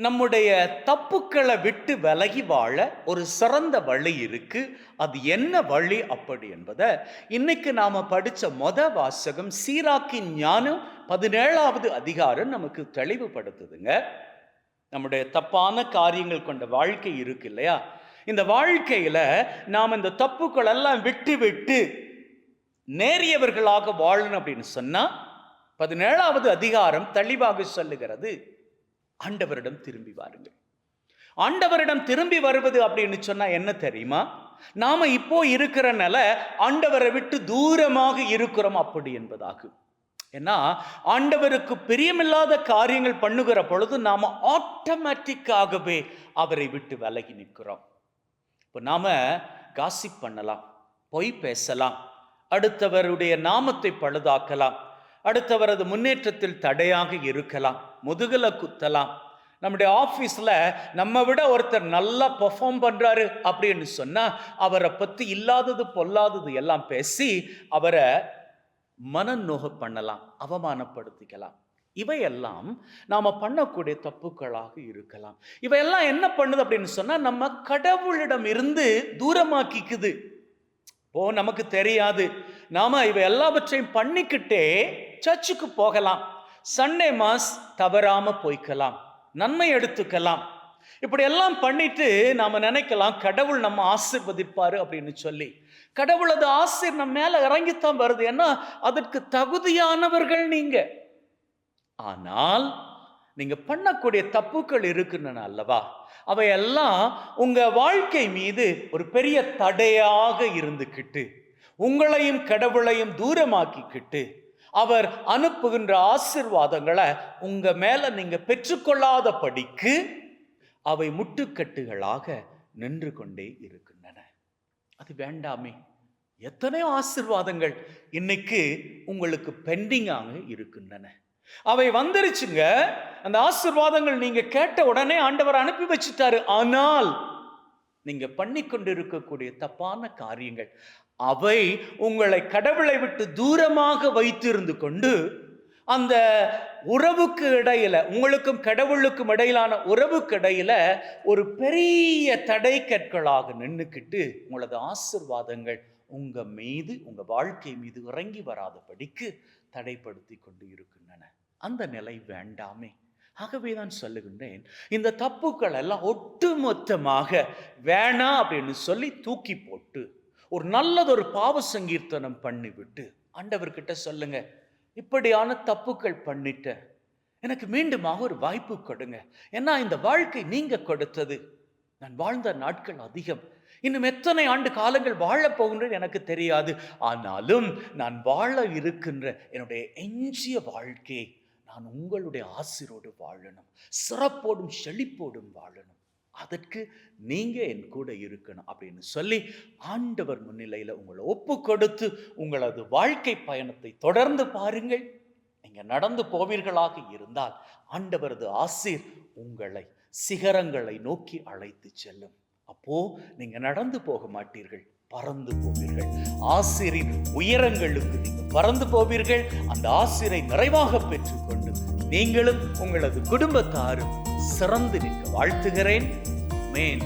நம்முடைய தப்புக்களை விட்டு விலகி வாழ ஒரு சிறந்த வழி இருக்கு. அது என்ன வழி அப்படி என்பதை இன்னைக்கு நாம படிச்ச மொத வாசகம் சீராக்கின் ஞானம் பதினேழாவது அதிகாரம் நமக்கு தெளிவுபடுத்துதுங்க. நம்முடைய தப்பான காரியங்கள் கொண்ட வாழ்க்கை இருக்கு இல்லையா? இந்த வாழ்க்கையில நாம் இந்த தப்புக்கள் எல்லாம் விட்டு விட்டு நேரியவர்களாக வாழணும் அப்படின்னு சொன்னா பதினேழாவது அதிகாரம் தெளிவாக சொல்லுகிறது. ஆண்டவரிடம் திரும்பி வாருங்கள். ஆண்டவரிடம் திரும்பி வருவது அப்படின்னு சொன்னால் என்ன தெரியுமா? நாம் இப்போ இருக்கிற நில ஆண்டவரை விட்டு தூரமாக இருக்கிறோம் அப்படி என்பதாகும். ஏன்னா ஆண்டவருக்கு பிரியமில்லாத காரியங்கள் பண்ணுகிற பொழுது நாம் ஆட்டோமேட்டிக்காகவே அவரை விட்டு விலகி நிற்கிறோம். இப்போ நாம் காசிப் பண்ணலாம் பொய் பேசலாம் அடுத்தவருடைய நாமத்தை பழுதாக்கலாம் அடுத்தவரது முன்னேற்றத்தில் தடையாக இருக்கலாம் முதுகில் குத்தலாம். நம்முடைய ஆஃபீஸில் நம்ம விட ஒருத்தர் நல்லா பெர்ஃபார்ம் பண்ணுறாரு அப்படின்னு சொன்னால் அவரை பற்றி இல்லாதது பொல்லாதது எல்லாம் பேசி அவரை மனநோக பண்ணலாம் அவமானப்படுத்திக்கலாம். இவையெல்லாம் நாம் பண்ணக்கூடிய தப்புக்களாக இருக்கலாம். இவையெல்லாம் என்ன பண்ணுது அப்படின்னு சொன்னால் நம்ம கடவுளிடம் இருந்து தூரமாக்கிக்குது. ஓ நமக்கு தெரியாது. நாம இவை எல்லாவற்றையும் பண்ணிக்கிட்டே சர்ச்சுக்கு போகலாம். சண்டே மாஸ் தவறாம போய்க்கலாம். நன்மை எடுத்துக்கலாம். இப்படி எல்லாம் பண்ணிட்டு நாம நினைக்கலாம் கடவுள் நம்ம ஆசிர்வதிப்பாரு அப்படின்னு சொல்லி. கடவுளது ஆசிர் நம்ம மேல இறங்கித்தான் வருது. ஏன்னா அதற்கு தகுதியானவர்கள் நீங்க. ஆனால் நீங்க பண்ணக்கூடிய தப்புக்கள் இருக்குன்னு அல்லவா? அவையெல்லாம் உங்க வாழ்க்கை மீது ஒரு பெரிய தடையாக இருந்துக்கிட்டு உங்களையும் கடவுளையும் தூரமாக்கிக்கிட்டு அவர் அனுப்புகின்ற ஆசிர்வாதங்களை உங்கள் மேலே நீங்கள் பெற்றுக்கொள்ளாத படிக்கு அவை முட்டுக்கட்டுகளாக நின்று கொண்டே இருக்கின்றன. அது வேண்டாமே. எத்தனையோ ஆசிர்வாதங்கள் இன்னைக்கு உங்களுக்கு பெண்டிங்காக இருக்கின்றன. அவை வந்துருச்சுங்க. அந்த ஆசிர்வாதங்கள் நீங்க கேட்ட உடனே ஆண்டவர் அனுப்பி வச்சுட்டாரு. ஆனால் நீங்க பண்ணி கொண்டிருக்கக்கூடிய தப்பான காரியங்கள். அவை உங்களை கடவுளை விட்டு தூரமாக வைத்திருந்து கொண்டு அந்த உறவுக்கு இடையில உங்களுக்கும் கடவுளுக்கும் இடையிலான உறவுக்கு இடையில ஒரு பெரிய தடை கற்களாக நின்றுக்கிட்டு உங்களது ஆசிர்வாதங்கள் உங்க மீது உங்க வாழ்க்கை மீது இறங்கி வராதபடிக்கு தடைப்படுத்தி கொண்டு இருக்கின்றன. அந்த நிலை வேண்டாமே. ஆகவே தான் சொல்லுகின்றேன் இந்த தப்புக்கள் எல்லாம் ஒட்டுமொத்தமாக வேணாம் அப்படின்னு சொல்லி தூக்கி போட்டு ஒரு நல்லதொரு பாவ சங்கீர்த்தனம் பண்ணிவிட்டு ஆண்டவர்கிட்ட சொல்லுங்க இப்படியான தப்புக்கள் பண்ணிட்டேன் எனக்கு மீண்டுமாக ஒரு வாய்ப்பு கொடுங்க. ஏன்னா இந்த வாழ்க்கை நீங்க கொடுத்தது. நான் வாழ்ந்த நாட்கள் அதிகம். இன்னும் எத்தனை ஆண்டு காலங்கள் வாழப்போகின்றது எனக்கு தெரியாது. ஆனாலும் நான் வாழ இருக்கின்ற என்னுடைய எஞ்சிய வாழ்க்கையை நான் உங்களுடைய ஆசிரோடு வாழணும். சிறப்போடும் செழிப்போடும் வாழணும். அதற்கு நீங்க என் கூட இருக்கணும் அப்படின்னு சொல்லி ஆண்டவர் முன்னிலையில உங்களை ஒப்பு கொடுத்து உங்களது வாழ்க்கை பயணத்தை தொடர்ந்து பாருங்கள். நீங்க நடந்து போவீர்களாக இருந்தால் ஆண்டவரது ஆசிர் உங்களை சிகரங்களை நோக்கி அழைத்து செல்லும். அப்போ நீங்க நடந்து போக மாட்டீர்கள் பறந்து போவீர்கள். ஆசிரின் உயரங்களுக்கு நீங்க பறந்து போவீர்கள். அந்த ஆசிரை நிறைவாக பெற்றுக்கொண்டு நீங்களும் உங்களது குடும்பத்தாரும் சிறந்து நிற்க வாழ்த்துகிறேன். மேன்